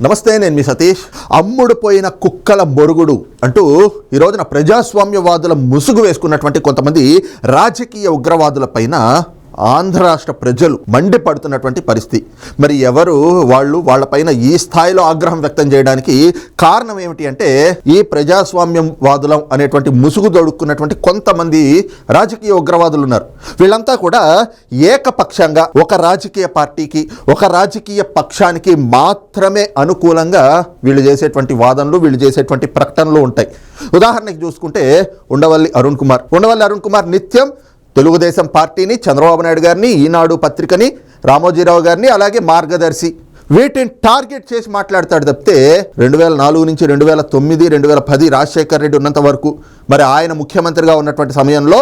నమస్తే నేను మీ సతీష్. అమ్ముడు పోయిన కుక్కల మొరుగుడు అంటూ ఈ రోజున ప్రజాస్వామ్యవాదుల ముసుగు వేసుకున్నటువంటి కొంతమంది రాజకీయ ఉగ్రవాదుల పైన ఆంధ్ర రాష్ట్ర ప్రజలు మండిపడుతున్నటువంటి పరిస్థితి. మరి ఎవరు వాళ్ళు వాళ్ళపైన ఈ స్థాయిలో ఆగ్రహం వ్యక్తం చేయడానికి కారణం ఏమిటి అంటే ఈ ప్రజాస్వామ్యం వాదులం అనేటువంటి ముసుగు దొడుక్కున్నటువంటి కొంతమంది రాజకీయ ఉగ్రవాదులు ఉన్నారు. వీళ్ళంతా కూడా ఏకపక్షంగా ఒక రాజకీయ పార్టీకి ఒక రాజకీయ పక్షానికి మాత్రమే అనుకూలంగా వీళ్ళు చేసేటువంటి వాదనలు వీళ్ళు చేసేటువంటి ప్రకటనలు ఉంటాయి. ఉదాహరణకి చూసుకుంటే ఉండవల్లి అరుణ్ కుమార్. ఉండవల్లి అరుణ్ కుమార్ నిత్యం తెలుగుదేశం పార్టీని చంద్రబాబు నాయుడు గారిని ఈనాడు పత్రికని రామోజీరావు గారిని అలాగే మార్గదర్శి వీటిని టార్గెట్ చేసి మాట్లాడతాడు తప్పితే రెండు వేల నాలుగు నుంచి రెండు వేల తొమ్మిది రెండు వేల పది రాజశేఖర్ రెడ్డి ఉన్నంత వరకు మరి ఆయన ముఖ్యమంత్రిగా ఉన్నటువంటి సమయంలో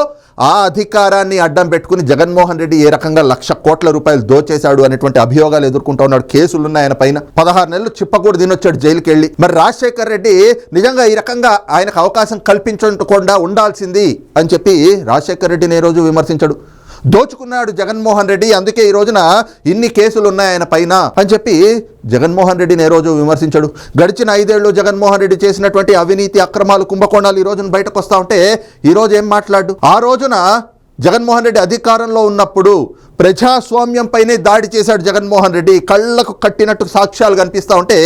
ఆ అధికారాన్ని అడ్డం పెట్టుకుని జగన్మోహన్ రెడ్డి ఏ రకంగా లక్ష కోట్ల రూపాయలు దోచేశాడు అనేటువంటి అభియోగాలు ఎదుర్కొంటూ ఉన్నాడు. కేసులు ఉన్నాయి ఆయన పైన. పదహారు నెలలు చిప్పకూడు తినొచ్చాడు జైలుకి వెళ్ళి మరి రాజశేఖర్ రెడ్డి నిజంగా ఈ రకంగా ఆయనకు అవకాశం కల్పించకుండా ఉండాల్సింది అని చెప్పి రాజశేఖర్ రెడ్డిని ఏ రోజు విమర్శించాడు. దోచుకున్నాడు జగన్మోహన్ రెడ్డి. అందుకే ఈ రోజున ఇన్ని కేసులు ఉన్నాయి ఆయన పైన అని చెప్పి జగన్మోహన్ రెడ్డిని ఏ రోజు విమర్శించాడు. గడిచిన ఐదేళ్ళు జగన్మోహన్ రెడ్డి చేసినటువంటి అవినీతి అక్రమాలు కుంభకోణాలు ఈ రోజున బయటకు వస్తా ఉంటే ఈ రోజు ఏం మాట్లాడు? ఆ రోజున జగన్మోహన్ రెడ్డి అధికారంలో ఉన్నప్పుడు ప్రజాస్వామ్యంపైనే దాడి చేశాడు జగన్మోహన్ రెడ్డి. కళ్ళకు కట్టినట్టు సాక్ష్యాలు కనిపిస్తా ఉంటే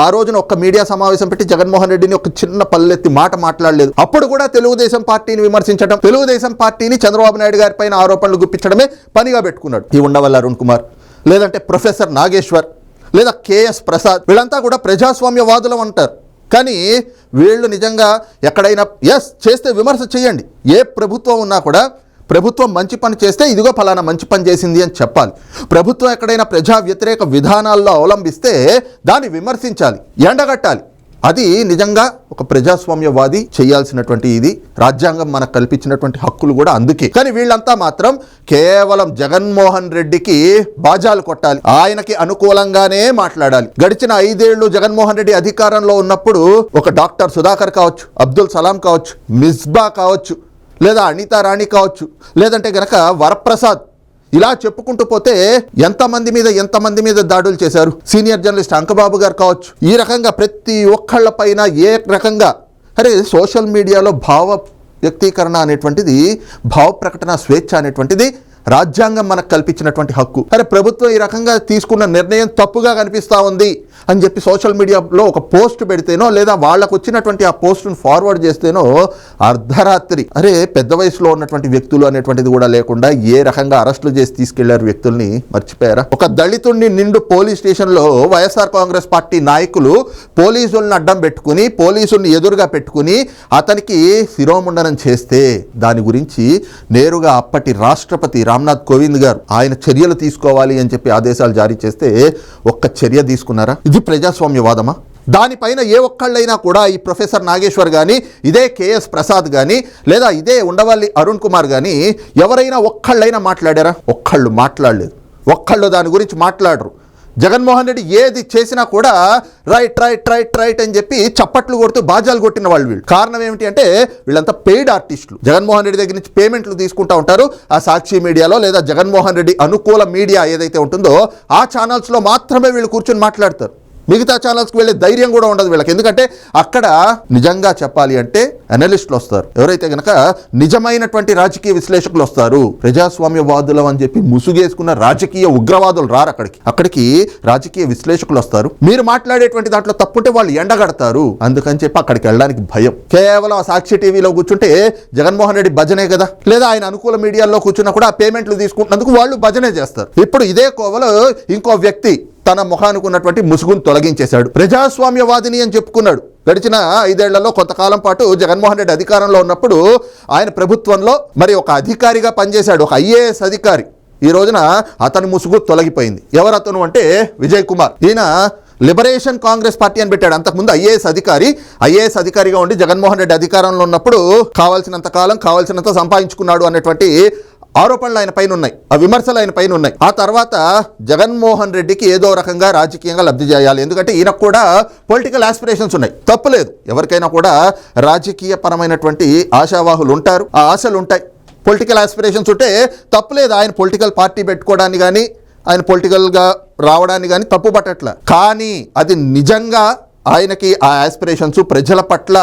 ఆ రోజున ఒక్క మీడియా సమావేశం పెట్టి జగన్మోహన్ రెడ్డిని ఒక చిన్న పల్లెత్తి మాట మాట్లాడలేదు. అప్పుడు కూడా తెలుగుదేశం పార్టీని విమర్శించడం తెలుగుదేశం పార్టీని చంద్రబాబు నాయుడు గారి పైన ఆరోపణలు గుప్పించడమే పనిగా పెట్టుకున్నాడు. ఈ ఉండవల్ల అరుణ్ కుమార్ లేదంటే ప్రొఫెసర్ నాగేశ్వర్ లేదా కేఎస్ ప్రసాద్ వీళ్ళంతా కూడా ప్రజాస్వామ్యవాదులం అంటారు. కానీ వీళ్ళు నిజంగా ఎక్కడైనా ఎస్ చేస్తే విమర్శ చేయండి. ఏ ప్రభుత్వం ఉన్నా కూడా ప్రభుత్వం మంచి పని చేస్తే ఇదిగో ఫలానా మంచి పని చేసింది అని చెప్పాలి. ప్రభుత్వం ఎక్కడైనా ప్రజా వ్యతిరేక విధానాల్లో అవలంబిస్తే దాన్ని విమర్శించాలి ఎండగట్టాలి. అది నిజంగా ఒక ప్రజాస్వామ్యవాది చేయాల్సినటువంటి ఇది. రాజ్యాంగం మనకు కల్పించినటువంటి హక్కులు కూడా అందుకే. కానీ వీళ్ళంతా మాత్రం కేవలం జగన్మోహన్ రెడ్డికి బాజాలు కొట్టాలి. ఆయనకి అనుకూలంగానే మాట్లాడాలి. గడిచిన ఐదేళ్ళు జగన్మోహన్ రెడ్డి అధికారంలో ఉన్నప్పుడు ఒక డాక్టర్ సుధాకర్ కావచ్చు అబ్దుల్ సలాం కావచ్చు మిస్బా కావచ్చు లేదా అనితా రాణి కావచ్చు లేదంటే గనక వరప్రసాద్. ఇలా చెప్పుకుంటూ పోతే ఎంతమంది మీద ఎంతమంది మీద దాడులు చేశారు? సీనియర్ జర్నలిస్ట్ అంకబాబు గారు కావచ్చు. ఈ రకంగా ప్రతి ఒక్కళ్ళ పైన ఏ రకంగా అరే సోషల్ మీడియాలో భావ వ్యక్తీకరణ అనేటువంటిది భావ ప్రకటన స్వేచ్ఛ అనేటువంటిది రాజ్యాంగం మనకు కల్పించినటువంటి హక్కు. అరే ప్రభుత్వం ఈ రకంగా తీసుకున్న నిర్ణయం తప్పుగా కనిపిస్తూ ఉంది. అని చెప్పి సోషల్ మీడియాలో ఒక పోస్ట్ పెడితేనో లేదా వాళ్ళకు వచ్చినటువంటి ఆ పోస్ట్ను ఫార్వర్డ్ చేస్తేనో అర్ధరాత్రి. అరే పెద్ద వయసులో ఉన్నటువంటి వ్యక్తులు అనేటువంటిది కూడా లేకుండా ఏ రకంగా అరెస్టులు చేసి తీసుకెళ్ళారు వ్యక్తుల్ని మర్చిపోయారా? ఒక దళితుడిని నిండు పోలీస్ స్టేషన్లో వైఎస్ఆర్ కాంగ్రెస్ పార్టీ నాయకులు పోలీసులను అడ్డం పెట్టుకుని పోలీసుల్ని ఎదురుగా పెట్టుకుని అతనికి శిరోముండనం చేస్తే దాని గురించి నేరుగా అప్పటి రాష్ట్రపతి రామ్నాథ్ కోవింద్ గారు ఆయన చర్యలు తీసుకోవాలి అని చెప్పి ఆదేశాలు జారీ చేస్తే ఒక్క చర్య తీసుకున్నారా? ఇది ప్రజాస్వామ్యవాదమా? దానిపైన ఏ ఒక్కళ్ళైనా కూడా ఈ ప్రొఫెసర్ నాగేశ్వర్ కానీ ఇదే కేఎస్ ప్రసాద్ కానీ లేదా ఇదే ఉండవల్లి అరుణ్ కుమార్ కానీ ఎవరైనా ఒక్కళ్ళైనా మాట్లాడారా? ఒక్కళ్ళు మాట్లాడలేదు. ఒక్కళ్ళు దాని గురించి మాట్లాడరు. జగన్మోహన్ రెడ్డి ఏది చేసినా కూడా రైట్ రైట్ రైట్ రైట్ అని చెప్పి చప్పట్లు కొడుతూ బాజాలు కొట్టిన వాళ్ళు వీళ్ళు. కారణం ఏమిటి అంటే వీళ్ళంతా పెయిడ్ ఆర్టిస్టులు. జగన్మోహన్ రెడ్డి దగ్గర నుంచి పేమెంట్లు తీసుకుంటా ఉంటారు. ఆ సాక్షి మీడియాలో లేదా జగన్మోహన్ రెడ్డి అనుకూల మీడియా ఏదైతే ఉంటుందో ఆ ఛానల్స్లో మాత్రమే వీళ్ళు కూర్చొని మాట్లాడతారు. మిగతా ఛానల్స్కి వెళ్ళే ధైర్యం కూడా ఉండదు వీళ్ళకి. ఎందుకంటే అక్కడ నిజంగా చెప్పాలి అంటే అనలిస్టులు వస్తారు. ఎవరైతే గనక నిజమైనటువంటి రాజకీయ విశ్లేషకులు వస్తారు ప్రజాస్వామ్యవాదులం అని చెప్పి ముసుగేసుకున్న రాజకీయ ఉగ్రవాదులు రారు అక్కడికి. అక్కడికి రాజకీయ విశ్లేషకులు వస్తారు. మీరు మాట్లాడేటువంటి దాంట్లో తప్పుంటే వాళ్ళు ఎండగడతారు. అందుకని చెప్పి అక్కడికి వెళ్ళడానికి భయం. కేవలం ఆ సాక్షి టీవీలో కూర్చుంటే జగన్మోహన్ రెడ్డి భజనే కదా? లేదా ఆయన అనుకూల మీడియాలో కూర్చున్నా కూడా ఆ పేమెంట్లు తీసుకుంటున్నందుకు వాళ్ళు భజనే చేస్తారు. ఇప్పుడు ఇదే కోవలో ఇంకో వ్యక్తి తన ముఖానికి ఉన్నటువంటి ముసుగును తొలగించేశాడు. ప్రజాస్వామ్యవాదిని అని చెప్పుకున్నాడు. గడిచిన ఐదేళ్ళలో కొంతకాలం పాటు జగన్మోహన్ రెడ్డి అధికారంలో ఉన్నప్పుడు ఆయన ప్రభుత్వంలో మరి ఒక అధికారిగా పనిచేశాడు ఒక ఐఏఎస్ అధికారి. ఈ రోజున అతని ముసుగు తొలగిపోయింది. ఎవరు అతను అంటే? విజయ్ కుమార్. ఈయన లిబరేషన్ కాంగ్రెస్ పార్టీ అని పెట్టాడు. అంతకుముందు ఐఏఎస్ అధికారి. ఐఏఎస్ అధికారిగా ఉండి జగన్మోహన్ రెడ్డి అధికారంలో ఉన్నప్పుడు కావాల్సినంత కాలం కావాల్సినంత సంపాదించుకున్నాడు అనేటువంటి ఆరోపణలు ఆయన పైన ఉన్నాయి ఆ విమర్శలు ఆయన పైన ఉన్నాయి ఆ తర్వాత జగన్మోహన్ రెడ్డికి ఏదో రకంగా రాజకీయంగా లబ్ధి చేయాలి. ఎందుకంటే ఈయనకు కూడా పొలిటికల్ ఆస్పిరేషన్స్ ఉన్నాయి. తప్పులేదు. ఎవరికైనా కూడా రాజకీయ పరమైనటువంటి ఆశావాహులు ఉంటారు. ఆ ఆశలు ఉంటాయి. పొలిటికల్ ఆస్పిరేషన్స్ ఉంటే తప్పులేదు. ఆయన పొలిటికల్ పార్టీ పెట్టుకోవడానికి కానీ ఆయన పొలిటికల్గా రావడానికి కానీ తప్పు పట్టట్ల కానీ అది నిజంగా ఆయనకి ఆ ఆస్పిరేషన్స్ ప్రజల పట్ల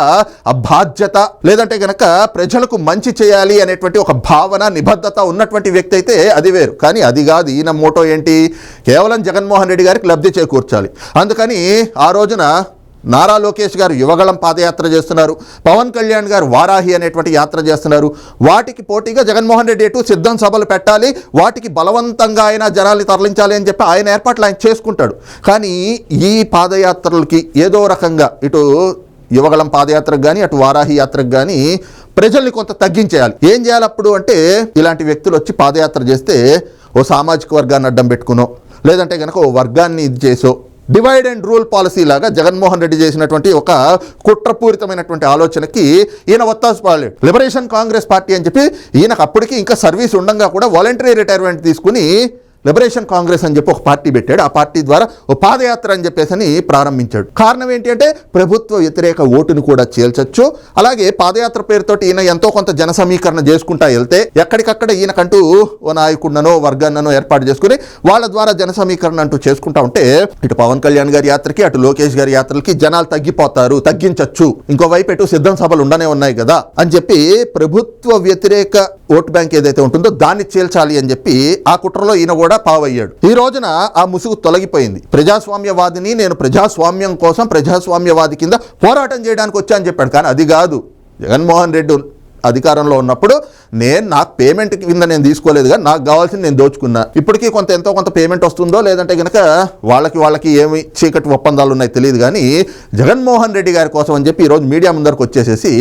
ఆ బాధ్యత లేదంటే గనక ప్రజలకు మంచి చేయాలి అనేటువంటి ఒక భావన నిబద్ధత ఉన్నటువంటి వ్యక్తి అయితే అది వేరు. కానీ అది కాదు ఈయన మోటో ఏంటి? కేవలం జగన్మోహన్ రెడ్డి గారికి లబ్ధి చేకూర్చాలి. అందుకని ఆ రోజున నారా లోకేష్ గారు యువగళం పాదయాత్ర చేస్తున్నారు. పవన్ కళ్యాణ్ గారు వారాహి అనేటువంటి యాత్ర చేస్తున్నారు. వాటికి పోటీగా జగన్మోహన్ రెడ్డి ఎటు సిద్ధం సభలు పెట్టాలి వాటికి బలవంతంగా ఆయన జనాల్ని తరలించాలి అని చెప్పి ఆయన ఏర్పాట్లు ఆయన చేసుకుంటాడు. కానీ ఈ పాదయాత్రలకి ఏదో రకంగా ఇటు యువగళం పాదయాత్రకు కానీ అటు వారాహి యాత్రకు కానీ ప్రజల్ని కొంత తగ్గించేయాలి. ఏం చేయాలి అప్పుడు అంటే ఇలాంటి వ్యక్తులు వచ్చి పాదయాత్ర చేస్తే ఓ సామాజిక వర్గాన్ని అడ్డం పెట్టుకునో లేదంటే కనుక ఓ వర్గాన్ని ఇది చేసో డివైడ్ అండ్ రూల్ పాలసీ లాగా జగన్మోహన్ రెడ్డి చేసినటువంటి ఒక కుట్రపూరితమైనటువంటి ఆలోచనకి ఈయన ఒత్తాసు పాడాడు లిబరేషన్ కాంగ్రెస్ పార్టీ అని చెప్పి ఈయనకు అప్పటికి ఇంకా సర్వీస్ ఉండగా కూడా వాలంటరీ రిటైర్మెంట్ తీసుకుని లిబరేషన్ కాంగ్రెస్ అని చెప్పి ఒక పార్టీ పెట్టాడు. ఆ పార్టీ ద్వారా ఓ పాదయాత్ర అని చెప్పేసి అని ప్రారంభించాడు. కారణం ఏంటి అంటే ప్రభుత్వ వ్యతిరేక ఓటును కూడా చేల్చొచ్చు. అలాగే పాదయాత్ర పేరుతోటి ఈయన ఎంతో కొంత జన సమీకరణ చేసుకుంటా వెళ్తే ఎక్కడికక్కడ ఈయనకంటూ ఓ నాయకుడినో వర్గాన్ననో ఏర్పాటు చేసుకుని వాళ్ళ ద్వారా జన సమీకరణ అంటూ చేసుకుంటా ఉంటే ఇటు పవన్ కళ్యాణ్ గారి యాత్రకి అటు లోకేష్ గారి యాత్రలకి జనాలు తగ్గిపోతారు తగ్గించొచ్చు. ఇంకోవైపు ఎటు సిద్ధం సభలు ఉండనే ఉన్నాయి కదా అని చెప్పి ప్రభుత్వ వ్యతిరేక ఓటు బ్యాంక్ ఏదైతే ఉంటుందో దాన్ని చేల్చాలి అని చెప్పి ఆ కుట్రలో ఈయన కూడా పావయ్యాడు. ఈ రోజున ఆ ముసుగు తొలగిపోయింది. ప్రజాస్వామ్యవాదిని నేను ప్రజాస్వామ్యం కోసం ప్రజాస్వామ్యవాది కింద పోరాటం చేయడానికి వచ్చా అని చెప్పాడు. కానీ అది కాదు. జగన్మోహన్ రెడ్డి అధికారంలో ఉన్నప్పుడు నేను నాకు పేమెంట్ కింద నేను తీసుకోలేదు కానీ నాకు కావాల్సింది నేను దోచుకున్నా. ఇప్పటికీ కొంత ఎంతో కొంత పేమెంట్ వస్తుందో లేదంటే కనుక వాళ్ళకి వాళ్ళకి ఏమి చీకటి ఒప్పందాలు ఉన్నాయి తెలియదు కానీ జగన్మోహన్ రెడ్డి గారి కోసం అని చెప్పి ఈరోజు మీడియా ముందరకు వచ్చేసేసి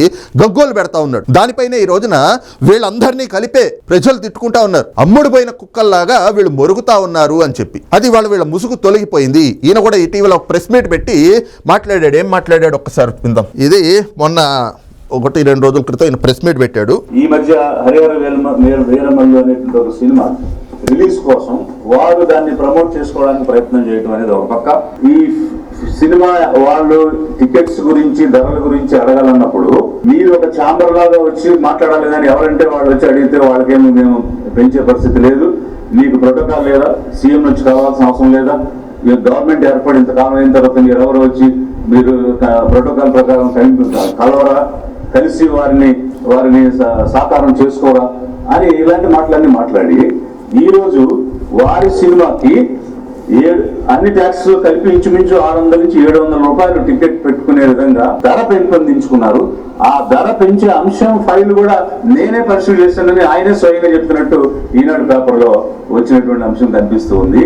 గగ్గోలు పెడతా ఉన్నాడు. దానిపైనే ఈ రోజున వీళ్ళందరినీ కలిపే ప్రజలు తిట్టుకుంటా ఉన్నారు. అమ్ముడు పోయిన కుక్కల్లాగా వీళ్ళు మొరుగుతా ఉన్నారు అని చెప్పి. అది వాళ్ళ వీళ్ళ ముసుగు తొలగిపోయింది. ఈయన కూడా ఇటీవల ఒక ప్రెస్ మీట్ పెట్టి మాట్లాడాడు. ఏం మాట్లాడాడు? ఒక్కసారి విందాం. ఇది మొన్న ఒకటి రెండు రోజుల క్రితం ఆయన ప్రెస్ మీట్ పెట్టాడు. ఈ మధ్య హరిహర వేలమ వీరమల్లు అనేటువంటి ఒక సినిమా రిలీజ్ కోసం వారు దాన్ని ప్రమోట్ చేసుకోవడానికి ప్రయత్నం చేయడం అనేది ఒక పక్క. ఈ సినిమా వాళ్ళు టికెట్స్ గురించి ధరల గురించి అడగాలన్నప్పుడు మీరు ఒక ఛాంబర్ లాగా వచ్చి మాట్లాడాలి కానీ ఎవరంటే వాళ్ళు వచ్చి అడిగితే వాళ్ళకేమి మేము పెంచే పరిస్థితి లేదు. మీకు ప్రోటోకాల్ లేదా? సీఎం నుంచి కావాల్సిన అవసరం లేదా? మీరు గవర్నమెంట్ ఏర్పడిన కాలం అయిన తర్వాత మీరు ఎవరు వచ్చి మీరు ప్రోటోకాల్ ప్రకారం కలి- కలవరా? కలిసి వారిని వారిని సాకారం చేసుకోరా? అని ఇలాంటి మాటలన్నీ మాట్లాడి ఈ రోజు వారి సినిమాకి ఏడు అన్ని ట్యాక్స్ కలిపి ఇంచుమించు ఆరు వందల నుంచి ఏడు వందల రూపాయలు టికెట్ పెట్టుకునే విధంగా ధర పెంపొందించుకున్నారు. ఆ ధర పెంచే అంశం ఫైల్ కూడా నేనే పరిశీలి చేశానని ఆయనే స్వయంగా చెప్తున్నట్టు ఈనాడు పేపర్లో వచ్చినటువంటి అంశం కనిపిస్తూ ఉంది.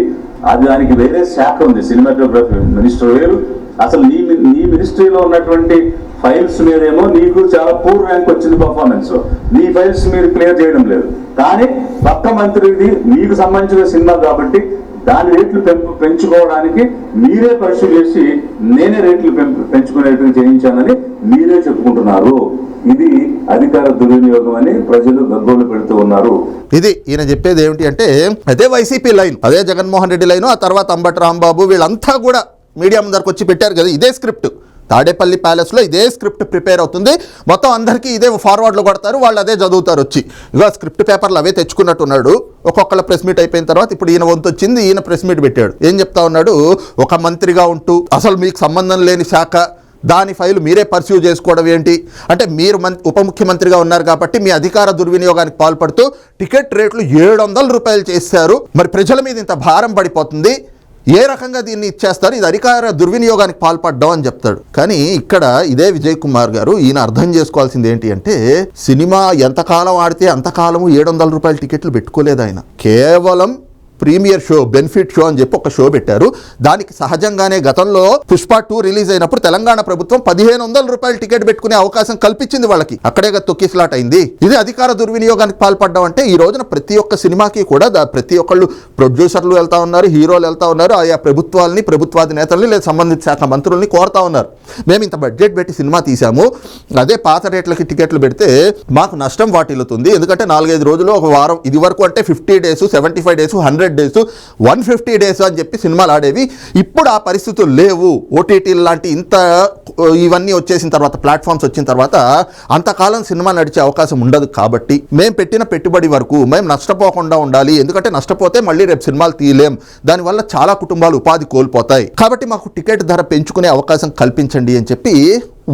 అది దానికి వేరే శాఖ ఉంది సినిమాటోగ్రఫీ మినిస్టర్ వేరు. అసలు నీ నీ మినిస్ట్రీలో ఉన్నటువంటి ఫైల్స్ మీదేమో నీకు చాలా పూర్ ర్యాంక్ వచ్చింది పర్ఫార్మెన్స్ నీ ఫైల్స్ మీరు క్లియర్ చేయడం లేదు. కానీ పక్క మంత్రిది మీకు సంబంధించిన సినిమా కాబట్టి దాని రేట్లు పెంపు పెంచుకోవడానికి మీరే పరిశీలి చేసి నేనే రేట్లు పెంపు పెంచుకునేట్టుగా చేయించానని మీరే చెప్పుకుంటున్నారు. ఇది అధికార దుర్వినియోగం అని ప్రజలు గగ్గోలు పెడుతూ ఉన్నారు. ఇది ఈయన చెప్పేది ఏమిటి అంటే అదే వైసీపీ లైన్ అదే జగన్మోహన్ రెడ్డి లైన్ ఆ తర్వాత అంబటి రాంబాబు వీళ్ళంతా కూడా మీడియా ముందరకు వచ్చి పెట్టారు కదా ఇదే స్క్రిప్ట్. తాడేపల్లి ప్యాలెస్లో ఇదే స్క్రిప్ట్ ప్రిపేర్ అవుతుంది. మొత్తం అందరికీ ఇదే ఫార్వర్డ్లో కొడతారు వాళ్ళు అదే చదువుతారు వచ్చి. ఇక స్క్రిప్ట్ పేపర్లు అవే తెచ్చుకున్నట్టున్నాడు. ఒక్కొక్కళ్ళ ప్రెస్ మీట్ అయిపోయిన తర్వాత ఇప్పుడు ఈయన వంతు వచ్చింది ఈయన ప్రెస్ మీట్ పెట్టాడు. ఏం చెప్తా ఉన్నాడు? ఒక మంత్రిగా ఉంటూ అసలు మీకు సంబంధం లేని శాఖ దాని ఫైలు మీరే పర్స్యూ చేసుకోవడం ఏంటి? అంటే మీరు మంత్ ఉప ముఖ్యమంత్రిగా ఉన్నారు కాబట్టి మీ అధికార దుర్వినియోగానికి పాల్పడుతూ టికెట్ రేట్లు ఏడు వందల రూపాయలు చేశారు. మరి ప్రజల మీద ఇంత భారం పడిపోతుంది. ఏ రకంగా దీన్ని ఇచ్చేస్తారు? ఇది అధికార దుర్వినియోగానికి పాల్పడ్డం అని చెప్తాడు. కానీ ఇక్కడ ఇదే విజయ్ కుమార్ గారు ఈయన అర్థం చేసుకోవాల్సింది ఏంటి అంటే సినిమా ఎంతకాలం ఆడితే అంతకాలము ఏడు వందల రూపాయల టికెట్లు పెట్టుకోలేదు ఆయన. కేవలం ప్రీమియర్ షో బెనిఫిట్ షో అని చెప్పి ఒక షో పెట్టారు. దానికి సహజంగానే గతంలో పుష్ప టూ రిలీజ్ అయినప్పుడు తెలంగాణ ప్రభుత్వం పదిహేను వందల రూపాయలు టికెట్ పెట్టుకునే అవకాశం కల్పించింది వాళ్ళకి. అక్కడే కదా తొక్కిసలాట్ అయింది. ఇది అధికార దుర్వినియోగానికి పాల్పడడం అంటే ఈ రోజున ప్రతి ఒక్క సినిమాకి కూడా దా- ప్రతి ఒక్కళ్ళు ప్రొడ్యూసర్లు వెళ్తా ఉన్నారు హీరోలు వెళ్తా ఉన్నారు ఆయా ప్రభుత్వాలని ప్రభుత్వాధినేతల్ని లేదా సంబంధిత శాఖ మంత్రుల్ని కోరుతా ఉన్నారు. మేము ఇంత బడ్జెట్ పెట్టి సినిమా తీసాము అదే పాత రేట్లకి టికెట్లు పెడితే మాకు నష్టం వాటిల్లుతుంది. ఎందుకంటే నాలుగైదు రోజులు ఒక వారం ఇది వరకు అంటే fifty days seventy five days hundred hundred days one fifty days అని చెప్పి సినిమాలు ఆడేవి. ఇప్పుడు ఆ పరిస్థితులు లేవు. ఓటీటీలు లాంటి ఇంత ఇవన్నీ వచ్చేసిన తర్వాత ప్లాట్ఫామ్స్ వచ్చిన తర్వాత అంతకాలం సినిమా నడిచే అవకాశం ఉండదు కాబట్టి మేము పెట్టిన పెట్టుబడి వరకు మేము నష్టపోకుండా ఉండాలి. ఎందుకంటే నష్టపోతే మళ్ళీ రేపు సినిమాలు తీయలేం. దానివల్ల చాలా కుటుంబాలు ఉపాధి కోల్పోతాయి. కాబట్టి మాకు టికెట్ ధర పెంచుకునే అవకాశం కల్పించండి అని చెప్పి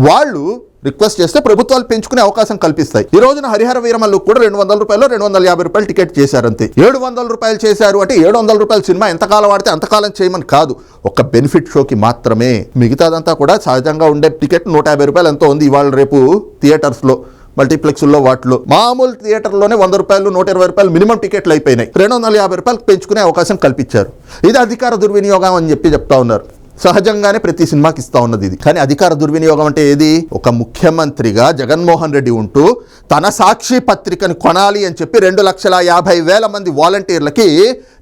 వాళ్ళు రిక్వెస్ట్ చేస్తే ప్రభుత్వాలు పెంచుకునే అవకాశం కల్పిస్తాయి. ఈ రోజున హరిహర వీరమల్లు కూడా రెండు వందల రూపాయలు రెండు వందల యాభై రూపాయలు టికెట్ చేశారు అంతే ఏడు వందల రూపాయలు చేశారు అంటే ఏడు వందల రూపాయల సినిమా ఎంతకాలం ఆడితే అంతకాలం చేయమని కాదు. ఒక బెనిఫిట్ షోకి మాత్రమే. మిగతాదంతా కూడా సహజంగా ఉండే టికెట్ నూట యాభై రూపాయలు ఎంతో ఉంది. ఇవాళ రేపు థియేటర్స్లో మల్టీప్లెక్స్లో వాటిలో. మామూలు థియేటర్లోనే వంద రూపాయలు నూట ఇరవై రూపాయలు మినిమం టికెట్లు అయిపోయినాయి. రెండు వందల యాభై రూపాయలు పెంచుకునే అవకాశం కల్పించారు. ఇది అధికార దుర్వినియోగం అని చెప్పి చెప్తా ఉన్నారు. సహజంగానే ప్రతి సినిమాకి ఇస్తా ఉన్నది ఇది. కానీ అధికార దుర్వినియోగం అంటే ఏది? ఒక ముఖ్యమంత్రిగా జగన్మోహన్ రెడ్డి ఉంటూ తన సాక్షి పత్రికను కొనాలి అని చెప్పి రెండు లక్షల యాభై వేల మంది వాలంటీర్లకి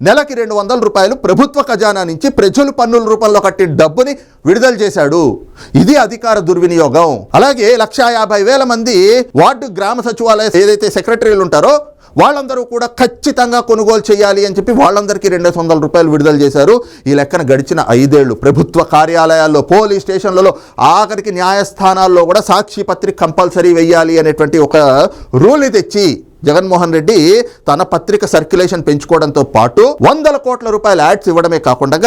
నెలకి రెండు వందల రూపాయలు ప్రభుత్వ ఖజానా నుంచి ప్రజలు పన్నుల రూపంలో కట్టిన డబ్బుని విడుదల చేశాడు. ఇది అధికార దుర్వినియోగం. అలాగే లక్షా యాభై వేల మంది వార్డు గ్రామ సచివాలయ ఏదైతే సెక్రటరీలు ఉంటారో వాళ్ళందరూ కూడా ఖచ్చితంగా కొనుగోలు చేయాలి అని చెప్పి వాళ్ళందరికీ రెండు వందల రూపాయలు విడుదల చేశారు. ఈ లెక్కన గడిచిన ఐదేళ్ళు ప్రభుత్వ కార్యాలయాల్లో పోలీస్ స్టేషన్లలో ఆఖరికి న్యాయస్థానాల్లో కూడా సాక్షి పత్రిక కంపల్సరీ వెయ్యాలి అనేటువంటి ఒక రూల్ని తెచ్చి జగన్మోహన్ రెడ్డి తన పత్రిక సర్క్యులేషన్ పెంచుకోవడంతో పాటు వందల కోట్ల రూపాయల యాడ్స్ ఇవ్వడమే కాకుండా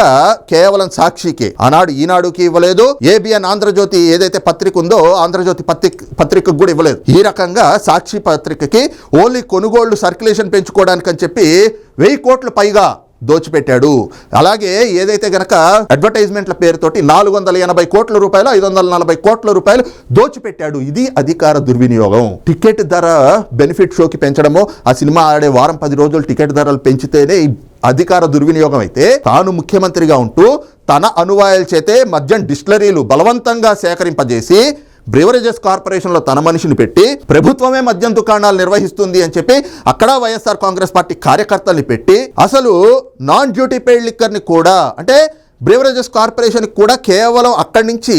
కేవలం సాక్షికి ఆనాడు ఈనాడుకి ఇవ్వలేదు. ఏబిఎన్ ఆంధ్రజ్యోతి ఏదైతే పత్రిక ఉందో ఆంధ్రజ్యోతి పత్రిక పత్రికకు కూడా ఇవ్వలేదు. ఈ రకంగా సాక్షి పత్రికకి ఓన్లీ కొనుగోళ్ళు సర్క్యులేషన్ పెంచుకోవడానికి అని చెప్పి వెయ్యి కోట్లు పైగా దోచిపెట్టాడు. అలాగే ఏదైతే గనక అడ్వర్టైజ్మెంట్ల పేరుతోటి నాలుగు వందల ఎనభై కోట్ల రూపాయలు ఐదు వందల నలభై కోట్ల రూపాయలు దోచిపెట్టాడు. ఇది అధికార దుర్వినియోగం. టికెట్ ధర బెనిఫిట్ షోకి పెంచడమో ఆ సినిమా ఆడే వారం పది రోజులు టికెట్ ధరలు పెంచితేనే అధికార దుర్వినియోగం అయితే తాను ముఖ్యమంత్రిగా ఉంటూ తన అనువాయాల చేతే మద్యం డిస్టిలరీలు బలవంతంగా సేకరింపజేసి బ్రివరేజెస్ కార్పొరేషన్లో తన మనిషిని పెట్టి ప్రభుత్వమే మద్యం దుకాణాలు నిర్వహిస్తుంది అని చెప్పి అక్కడ వైఎస్ఆర్ కాంగ్రెస్ పార్టీ కార్యకర్తల్ని పెట్టి అసలు నాన్ డ్యూటీ పెయిడ్ లిక్కర్ని కూడా అంటే బ్రివరేజెస్ కార్పొరేషన్కి కూడా కేవలం అక్కడి నుంచి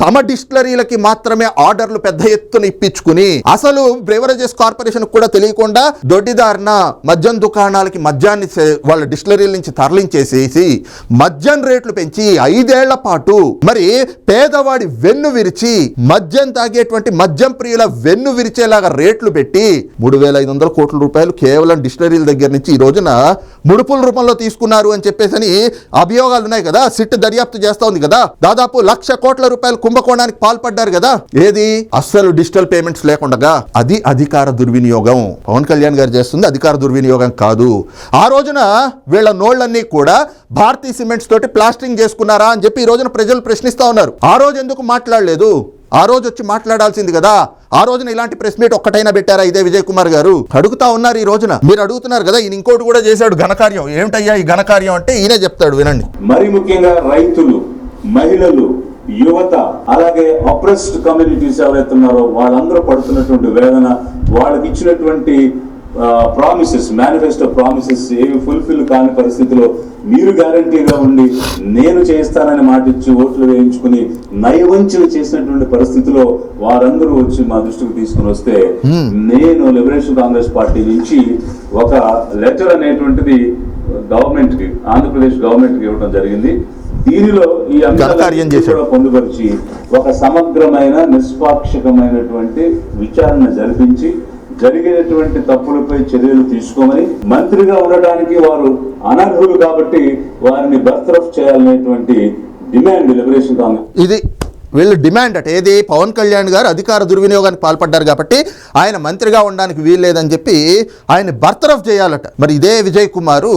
తమ డిస్టిలరీలకి మాత్రమే ఆర్డర్లు పెద్ద ఎత్తున ఇప్పించుకుని అసలు బ్రేవరేజెస్ కార్పొరేషన్ కూడా తెలియకుండా దొడ్డిదారిన మద్యం దుకాణాలకి మద్యాన్ని వాళ్ళ డిస్టిలరీల నుంచి తరలించేసేసి మద్యం రేట్లు పెంచి ఐదేళ్ళ పాటు మరి పేదవాడి వెన్ను విరిచి మద్యం తాగేటువంటి మద్యం ప్రియుల వెన్ను విరిచేలాగా రేట్లు పెట్టి మూడు వేల ఐదు వందల కోట్ల రూపాయలు కేవలం డిస్టిలరీల దగ్గర నుంచి ఈ రోజున ముడుపుల రూపంలో తీసుకున్నారు అని చెప్పేసి అని అభియోగాలు ఉన్నాయి కదా. సిట్ దర్యాప్తు చేస్తా ఉంది కదా. దాదాపు లక్ష కోట్ల రూపాయలు కుంభకోణానికి పాల్పడ్డారు కదా? ఏది? అస్సలు డిజిటల్ పేమెంట్స్ లేకుండా అది అధికార దుర్వినియోగం. పవన్ కళ్యాణ్ గారు చేస్తుంది అధికార దుర్వినియోగం కాదు. ఆ రోజున వీళ్ళ నోళ్ళన్నీ కూడా భారతీ సిమెంట్స్ తోటి ప్లాస్టింగ్ చేసుకున్నారా అని చెప్పి ఈ రోజున ప్రజలు ప్రశ్నిస్తా ఉన్నారు. ఆ రోజు ఎందుకు మాట్లాడలేదు? ఆ రోజు వచ్చి మాట్లాడాల్సింది కదా. ఆ రోజున ఇలాంటి ప్రెస్ మీట్ ఒక్కటైనా పెట్టారా ఇదే విజయ్ కుమార్ గారు? అడుగుతా ఉన్నారు ఈ రోజున. మీరు అడుగుతున్నారు కదా ఈయన ఇంకోటి కూడా చేశాడు ఘనకార్యం. ఏమిటయ్యా ఈ ఘనకార్యం అంటే ఈయనే చెప్తాడు వినండి. మరి ముఖ్యంగా రైతులు మహిళలు యువత అలాగే అప్రెస్డ్ కమ్యూనిటీస్ ఎవరైతే ఉన్నారో వాళ్ళందరూ పడుతున్నటువంటి వేదన వాళ్ళకి ఇచ్చినటువంటి ప్రామిసెస్ మేనిఫెస్టో ప్రామిసెస్ ఏవి ఫుల్ఫిల్ కాని పరిస్థితిలో మీరు గ్యారంటీగా ఉండి నేను చేస్తానని మాట ఇచ్చి ఓట్లు వేయించుకుని నయవంచన చేసినటువంటి పరిస్థితిలో వారందరూ వచ్చి మా దృష్టికి తీసుకుని వస్తే నేను లిబరేషన్ కాంగ్రెస్ పార్టీ నుంచి ఒక లెటర్ అనేటువంటిది గవర్నమెంట్కి ఆంధ్రప్రదేశ్ గవర్నమెంట్కి ఇవ్వడం జరిగింది. దీనిలో ఈ ఘనకార్యం అంశాలను చేశాడు. పొందుపరిచి ఒక సమగ్రమైన నిష్పాక్షికమైనటువంటి విచారణ జరిపించి జరిగినటువంటి తప్పులపై చర్యలు తీసుకోమని మంత్రిగా ఉండడానికి వారు అనర్హులు కాబట్టి వారిని బర్తరఫ్ చేయాలనేటువంటి డిమాండ్ లిబరేషన్ కాంగ్రెస్. ఇది వీళ్ళు డిమాండ్ అట. ఏది? పవన్ కళ్యాణ్ గారు అధికార దుర్వినియోగానికి పాల్పడ్డారు కాబట్టి ఆయన మంత్రిగా ఉండడానికి వీల్లేదని చెప్పి ఆయన బర్తరఫ్ చేయాలట. మరి ఇదే విజయ్ కుమారు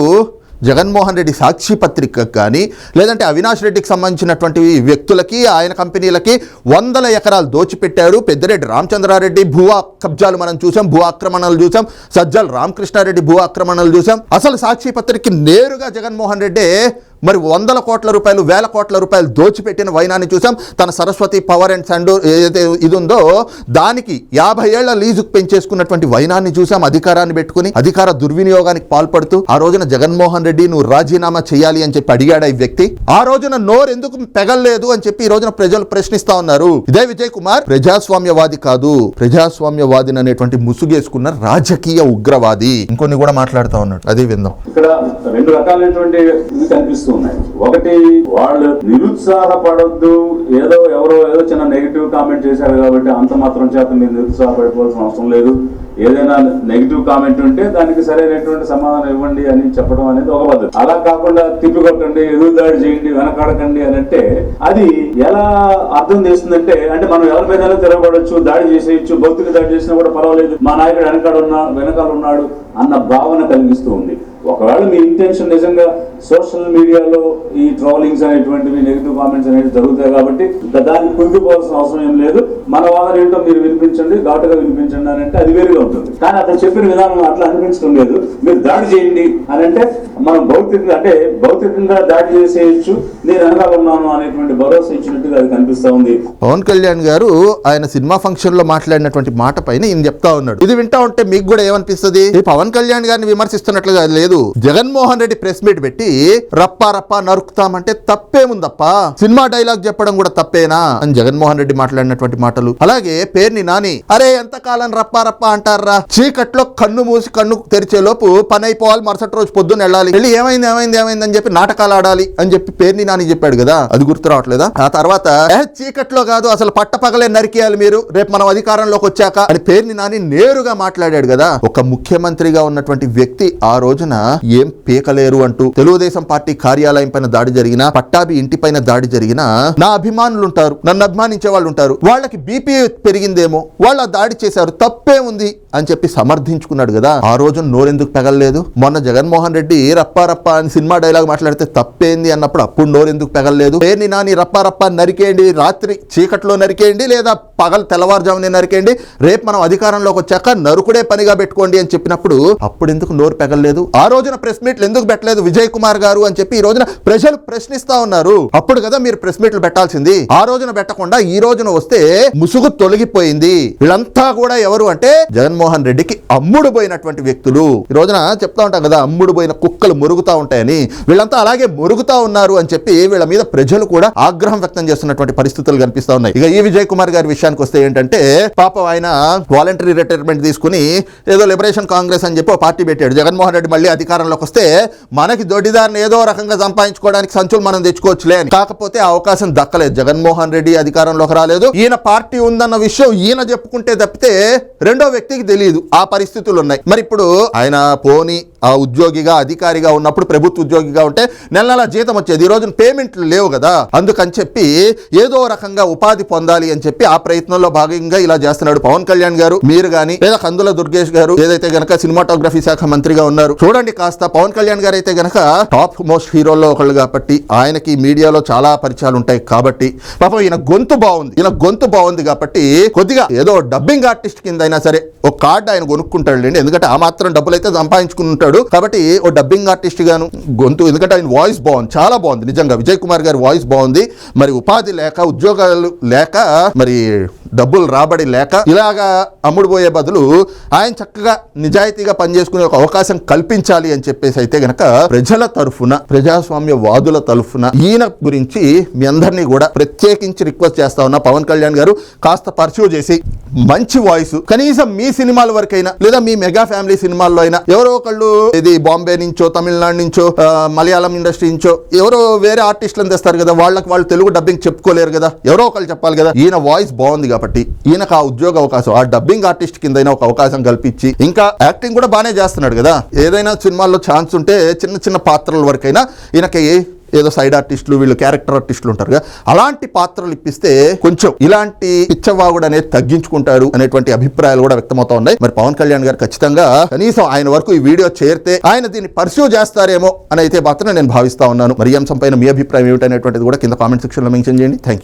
జగన్మోహన్ రెడ్డి సాక్షి పత్రికకు కానీ లేదంటే అవినాష్ రెడ్డికి సంబంధించినటువంటి వ్యక్తులకి ఆయన కంపెనీలకి వందల ఎకరాలు దోచిపెట్టారు. పెద్దిరెడ్డి రామచంద్రారెడ్డి భూ కబ్జాలు మనం చూసాం భూ ఆక్రమణలు చూసాం సజ్జల రామకృష్ణారెడ్డి భూ ఆక్రమణలు చూసాం. అసలు సాక్షి పత్రికకి నేరుగా జగన్మోహన్ రెడ్డి మరి వందల కోట్ల రూపాయలు వేల కోట్ల రూపాయలు దోచిపెట్టిన వైనాన్ని చూసాం. తన సరస్వతి పవర్ అండ్ సండు ఏదైతే ఇది ఉందో దానికి యాభై ఏళ్ళ లీజుకు పెంచేసుకున్నటువంటి వైనాన్ని చూసాం. అధికారాన్ని పెట్టుకుని అధికార దుర్వినియోగానికి పాల్పడుతూ ఆ రోజున జగన్మోహన్ రెడ్డి నువ్వు రాజీనామా చేయాలి అని చెప్పి అడిగాడు ఈ వ్యక్తి. ఆ రోజున నోరు ఎందుకు పెగల్లేదు అని చెప్పి ఈ రోజున ప్రజలు ప్రశ్నిస్తా ఉన్నారు. ఇదే విజయ్ కుమార్ ప్రజాస్వామ్యవాది కాదు. ప్రజాస్వామ్యవాదిని అనేటువంటి ముసుగేసుకున్న రాజకీయ ఉగ్రవాది. ఇంకొన్ని కూడా మాట్లాడుతా ఉన్నాడు. అది విందాం. ఇక్కడ రెండు రకాలైనటువంటి కనిపిస్తుంది ఉన్నాయి ఒకటి వాళ్ళు నిరుత్సాహపడద్దు. ఏదో ఎవరో ఏదో చిన్న నెగిటివ్ కామెంట్ చేశారు కాబట్టి అంత మాత్రం చేత మీరు నిరుత్సాహపడిపోవాల్సిన అవసరం లేదు. ఏదైనా నెగిటివ్ కామెంట్ ఉంటే దానికి సరైనటువంటి సమాధానం ఇవ్వండి అని చెప్పడం అనేది ఒక పద్ధతి. అలా కాకుండా తిప్పికొట్టండి ఎదురుదాడి చేయండి వెనకాడకండి అని అంటే అది ఎలా అర్థం చేస్తుందంటే అంటే మనం ఎవరి మీద తిరగబడచ్చు దాడి చేసేయచ్చు భౌతిక దాడి చేసినా కూడా పర్వాలేదు. మా నాయకుడు వెనకాడ ఉన్నా వెనకాల ఉన్నాడు అన్న భావన కలిగిస్తూ ఉంది. ఒకవేళ మీ ఇంటెన్షన్ నిజంగా సోషల్ మీడియాలో ఈ ట్రోలింగ్స్ అనేటువంటివి నెగిటివ్ కామెంట్స్ అనేవి జరుగుతాయి కాబట్టి దాన్ని కుంగిపోవాల్సిన అవసరం ఏం లేదు. మన వాదన ఏంటో మీరు వినిపించండి ఘాటుగా వినిపించండి అని అంటే అది వేరుగా ఉంటుంది. కానీ అతను చెప్పిన విధానం అట్లా అనిపించడం లేదు. మీరు దాడి చేయండి అని అంటే మనం భౌతికంగా అంటే భౌతికంగా దాడి చేసేయచ్చు నేను వెనకాల ఉన్నాను అనేటువంటి భరోసా ఇచ్చినట్టుగా అది కనిపిస్తా ఉంది. పవన్ కళ్యాణ్ గారు ఆయన సినిమా ఫంక్షన్లో మాట్లాడినటువంటి మాట పైన ఈయన చెప్తా ఉన్నాడు. ఇది వింటా ఉంటే మీకు కూడా ఏమనిపిస్తుంది? పవన్ కళ్యాణ్ గారిని విమర్శిస్తున్నట్లుగా లేదు జగన్మోహన్ రెడ్డి ప్రెస్ మీట్ పెట్టి రప్పా రప్పా నరుకుతామంటే తప్పేముందప్ప? సినిమా డైలాగ్ చెప్పడం కూడా తప్పేనా? అని జగన్మోహన్ రెడ్డి మాట్లాడినటువంటి మాటలు. అలాగే పేర్ని నాని అరే ఎంతకాలం రప్పా రప్పా అంటారా? చీకట్లో కన్ను మూసి కన్ను తెరిచే లోపు పని అయిపోవాలి మరుసటి రోజు పొద్దున్న వెళ్ళాలి. వెళ్ళి ఏమైంది ఏమైంది ఏమైంది అని చెప్పి నాటకాలు ఆడాలి అని చెప్పి పేర్ని నాని చెప్పాడు కదా. అది గుర్తు రావట్లేదా? ఆ తర్వాత చీకట్లో కాదు అసలు పట్టపగలే నరికేయాలి మీరు. రేపు మనం అధికారంలోకి వచ్చాక అని పేర్ని నాని నేరుగా మాట్లాడాడు కదా. ఒక ముఖ్యమంత్రిగా ఉన్నటువంటి వ్యక్తి ఆ రోజున ఏం పీకలేరు అంటూ తెలుగుదేశం పార్టీ కార్యాలయం పైన దాడి జరిగినా పట్టాభి ఇంటి పైన దాడి జరిగినా నా అభిమానులు ఉంటారు నన్ను అభిమానించే వాళ్ళు ఉంటారు వాళ్ళకి బీపీ పెరిగిందేమో వాళ్ళు దాడి చేశారు తప్పే ఉంది అని చెప్పి సమర్థించుకున్నాడు కదా. ఆ రోజు నోరెందుకు పెగలలేదు? మొన్న జగన్మోహన్ రెడ్డి రప్పా రప్పా అని సినిమా డైలాగ్ మాట్లాడితే తప్పేంది అన్నప్పుడు అప్పుడు నోరెందుకు పెగలలేదు? పేర్ని నాని రప్పా రప్పా నరికేయండి రాత్రి చీకట్లో నరికేయండి లేదా పగలు తెల్లవారుజామునే నరికేయండి రేపు మనం అధికారంలోకి వచ్చాక నరుకుడే పనిగా పెట్టుకోండి అని చెప్పినప్పుడు అప్పుడు ఎందుకు నోరు పెగలలేదు? ఆ రోజున ప్రెస్ మీట్లు ఎందుకు పెట్టలేదు విజయ్ కుమార్ గారు అని చెప్పి ఈ రోజున ప్రజలు ప్రశ్నిస్తా ఉన్నారు. అప్పుడు కదా మీరు ప్రెస్ మీట్లు పెట్టాల్సింది. ఆ రోజున పెట్టకుండా ఈ రోజున వస్తే ముసుగు తొలగిపోయింది. వీళ్ళంతా కూడా ఎవరు అంటే జగన్మోహన్ రెడ్డికి అమ్ముడు పోయినటువంటి వ్యక్తులు. ఈ రోజున చెప్తా ఉంటాం కదా అమ్ముడు పోయిన కుక్కలు మురుగుతా ఉంటాయని. వీళ్ళంతా అలాగే మురుగుతా ఉన్నారు అని చెప్పి వీళ్ళ మీద ప్రజలు కూడా ఆగ్రహం వ్యక్తం చేస్తున్నటువంటి పరిస్థితులు కనిపిస్తా ఉన్నాయి. ఇక ఈ విజయ్ కుమార్ గారి విషయానికి వస్తే ఏంటంటే పాపం ఆయన వాలంటరీ రిటైర్మెంట్ తీసుకుని ఏదో లిబరేషన్ కాంగ్రెస్ అని చెప్పి పార్టీ పెట్టాడు. జగన్మోహన్ రెడ్డి మళ్ళీ అధికారంలోకి వస్తే మనకి దొడ్డిదారిని ఏదో రకంగా సంపాదించుకోవడానికి సంచులు మనం తెచ్చుకోవచ్చులే అని. కాకపోతే అవకాశం దక్కలేదు. జగన్మోహన్ రెడ్డి అధికారంలోకి రాలేదు. ఈయన పార్టీ ఉందన్న విషయం ఈయన చెప్పుకుంటే తప్పితే రెండో వ్యక్తికి తెలియదు ఆ పరిస్థితులు ఉన్నాయి. మరి ఇప్పుడు ఆయన పోని ఆ ఉద్యోగిగా అధికారిగా ఉన్నప్పుడు ప్రభుత్వ ఉద్యోగిగా ఉంటే నెల నెల జీతం వచ్చేది. ఈ రోజున పేమెంట్లు లేవు కదా. అందుకని చెప్పి ఏదో రకంగా ఉపాధి పొందాలి అని చెప్పి ఆ ప్రయత్నంలో భాగంగా ఇలా చేస్తున్నాడు పవన్ కళ్యాణ్ గారు మీరు గాని లేదా కందుల దుర్గేష్ గారు ఏదైతే గనక సినిమాటోగ్రఫీ శాఖ మంత్రిగా ఉన్నారు. చూడండి కాస్త పవన్ కళ్యాణ్ గారు అయితే గనక టాప్ మోస్ట్ హీరోల్లో ఒకళ్ళు కాబట్టి ఆయనకి మీడియాలో చాలా పరిచయాలు ఉంటాయి కాబట్టి పాపం ఈయన గొంతు బాగుంది. ఈయన గొంతు బాగుంది కాబట్టి కొద్దిగా ఏదో డబ్బింగ్ ఆర్టిస్ట్ కింద అయినా సరే ఒక కార్డు ఆయన కొనుక్కుంటాడు ఎందుకంటే ఆ మాత్రం డబ్బులు అయితే సంపాదించుకుంటాడు కాబట్టి ఓ డబ్బింగ్ ఆర్టిస్ట్ గాను గొంతు ఎందుకంటే ఆయన వాయిస్ బాగుంది చాలా బాగుంది. నిజంగా విజయ్ కుమార్ గారి వాయిస్ బాగుంది. మరి ఉపాధి లేక ఉద్యోగాలు లేక మరి డబ్బులు రాబడి లేక ఇలాగా అమ్ముడు పోయే బదులు ఆయన చక్కగా నిజాయితీగా పనిచేసుకునే ఒక అవకాశం కల్పించాలి అని చెప్పేసి అయితే గనక ప్రజల తరఫున ప్రజాస్వామ్య వాదుల తరఫున ఈయన గురించి మీ అందరినీ కూడా ప్రత్యేకించి రిక్వెస్ట్ చేస్తా ఉన్నా. పవన్ కళ్యాణ్ గారు కాస్త పర్సూ చేసి మంచి వాయిస్ కనీసం మీ సినిమాల వరకైనా లేదా మీ మెగా ఫ్యామిలీ సినిమాల్లో అయినా ఎవరో ఒకళ్ళు ఇది బాంబే నుంచో తమిళనాడు నుంచో మలయాళం ఇండస్ట్రీ నుంచో ఎవరో వేరే ఆర్టిస్టులను తెస్తారు కదా వాళ్ళకి వాళ్ళు తెలుగు డబ్బింగ్ చెప్పుకోలేరు కదా ఎవరో ఒకళ్ళు చెప్పాలి కదా ఈయన వాయిస్ బాగుంది కాబట్టి ఈయనకు ఆ ఉద్యోగ అవకాశం ఆ డబ్బింగ్ ఆర్టిస్ట్ కింద ఒక అవకాశం కల్పించి ఇంకా యాక్టింగ్ కూడా బాగానే చేస్తున్నాడు కదా. ఏదైనా సినిమాల్లో ఛాన్స్ ఉంటే చిన్న చిన్న పాత్రల వరకైనా ఈయనకి ఏదో సైడ్ ఆర్టిస్టులు వీళ్ళు క్యారెక్టర్ ఆర్టిస్టులు ఉంటారు కదా. అలాంటి పాత్రలు ఇప్పిస్తే కొంచెం ఇలాంటి పిచ్చవాగుడు అనేది తగ్గించుకుంటారు అనేటువంటి అభిప్రాయాలు కూడా వ్యక్తమవుతా ఉన్నాయి. మరి పవన్ కళ్యాణ్ గారు ఖచ్చితంగా కనీసం ఆయన వరకు ఈ వీడియో చేరితే ఆయన దీన్ని పర్సూ చేస్తారేమో అని అయితే మాత్రం నేను భావిస్తా ఉన్నాను. మరి ఈ అంశం పైన మీ అభిప్రాయం ఏమిటనేటువంటిది కూడా కింద కామెంట్ సెక్షన్లో మెన్షన్ చేయండి. Thank you